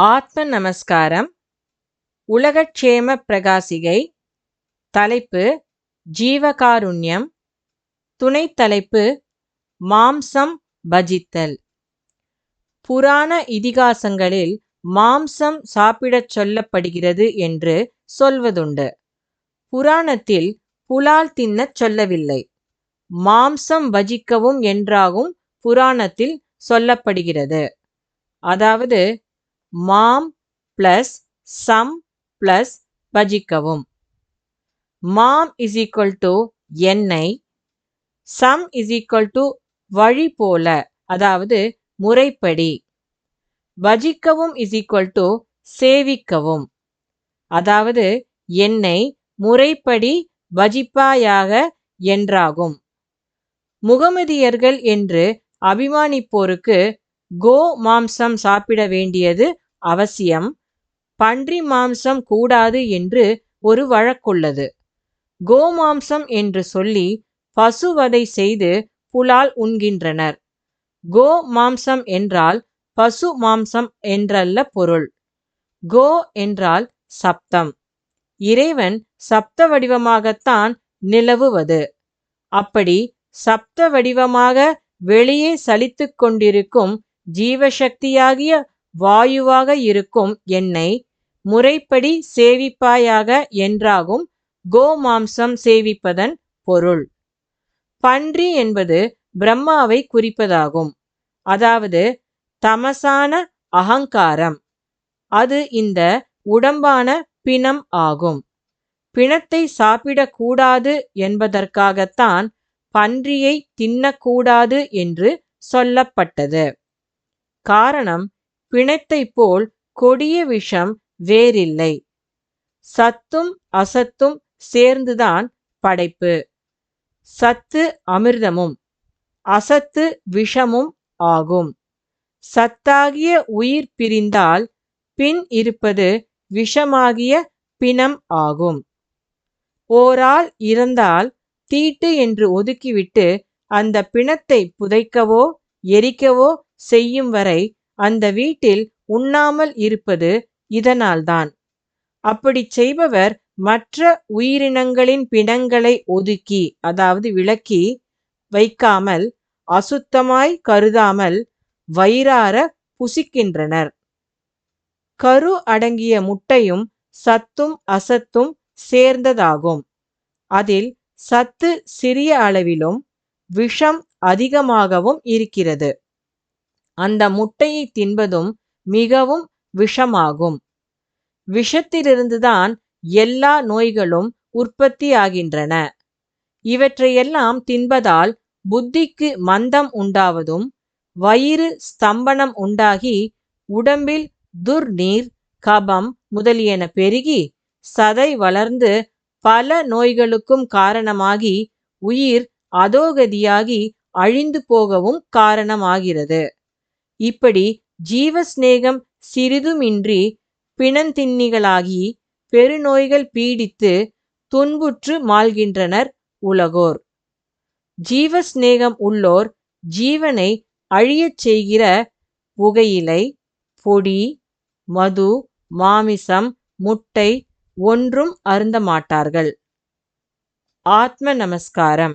ஆத்ம நமஸ்காரம் உலகக்ஷேம பிரகாசிகை தலைப்பு ஜீவகாருண்யம் துணைத் தலைப்பு மாம்சம் பஜித்தல். புராண இதிகாசங்களில் மாம்சம் சாப்பிடச் சொல்லப்படுகிறது என்று சொல்வதுண்டு. புராணத்தில் புலால் தின்னச் சொல்லவில்லை. மாம்சம் பஜிக்கவும் என்றாகும் புராணத்தில் சொல்லப்படுகிறது. அதாவது மாம் பிளஸ் சம் பிளஸ் பஜிக்கவும். மாம் இஸ் ஈக்குவல் டு எண்ணெய் சம் இஸ் ஈக்குவல் டு வழி போல அதாவது முறைப்படி. பஜிக்கவும் இஸ் ஈக்குவல் டு சேவிக்கவும் அதாவது என்னை முறைப்படி பஜிப்பாயாக என்றாகும். முகமதியர்கள் என்று அபிமானிப்போருக்கு கோ மாம்சம் சாப்பிட வேண்டியது அவசியம். பன்றி மாம்சம் கூடாது என்று ஒரு வழக்குள்ளது கோமாம்சம் என்று சொல்லி பசுவதை செய்து புலால் உண்கின்றனர். கோ மாம்சம் என்றால் பசு மாம்சம் என்றல்ல பொருள். கோ என்றால் சப்தம். இறைவன் சப்த வடிவமாகத்தான் நிலவுவது. அப்படி சப்த வடிவமாக வெளியே சலித்து கொண்டிருக்கும் ஜீவசக்தியாகிய வாயுவாக இருக்கும் என்னை முறைப்படி சேவிப்பாயாக என்றாகும் கோமாம்சம் சேவிப்பதன் பொருள். பன்றி என்பது பிரம்மாவை குறிப்பதாகும். அதாவது தமசான அகங்காரம். அது இந்த உடம்பான பிணம் ஆகும். பிணத்தை சாப்பிடக்கூடாது என்பதற்காகத்தான் பன்றியை தின்னக்கூடாது என்று சொல்லப்பட்டது. காரணம் பிணத்தைப் போல் கொடிய விஷம் வேறில்லை. சத்தும் அசத்தும் சேர்ந்துதான் படைப்பு. சத்து அமிர்தமும் அசத்து விஷமும் ஆகும். சத்தாகிய உயிர் பிரிந்தால் பின் இருப்பது விஷமாகிய பிணம் ஆகும். ஓரால் இறந்தால் தீட்டு என்று ஒதுக்கிவிட்டு அந்த பிணத்தை புதைக்கவோ எரிக்கவோ செய்யும் வரை அந்த வீட்டில் உண்ணாமல் இருப்பது இதனால்தான். அப்படி செய்பவர் மற்ற உயிரினங்களின் பிணங்களை ஒதுக்கி அதாவது விளக்கி வைக்காமல் அசுத்தமாய் கருதாமல் வயிறார புசிக்கின்றனர். கரு அடங்கிய முட்டையும் சத்தும் அசத்தும் சேர்ந்ததாகும். அதில் சத்து சிறிய அளவிலும் விஷம் அதிகமாகவும் இருக்கிறது. அந்த முட்டையை தின்பதும் மிகவும் விஷமாகும். விஷத்திலிருந்துதான் எல்லா நோய்களும் உற்பத்தியாகின்றன இவற்றையெல்லாம் தின்பதால் புத்திக்கு மந்தம் உண்டாவதும் வயிறு ஸ்தம்பனம் உண்டாகி உடம்பில் துர்நீர் கபம் முதலியன பெருகி சதை வளர்ந்து பல நோய்களுக்கும் காரணமாகி உயிர் அதோகதியாகி அழிந்து போகவும் காரணமாகிறது. இப்படி ஜீவஸ்நேகம் சிறிதுமின்றி பிணந்தின்னிகளாகி பெருநோய்கள் பீடித்து துன்புற்று மாள்கின்றனர் உலகோர். ஜீவஸ்நேகம் உள்ளோர் ஜீவனை அழியச் செய்கிற புகையிலை பொடி மது மாமிசம் முட்டை ஒன்றும் அருந்த மாட்டார்கள் ஆத்ம நமஸ்காரம்.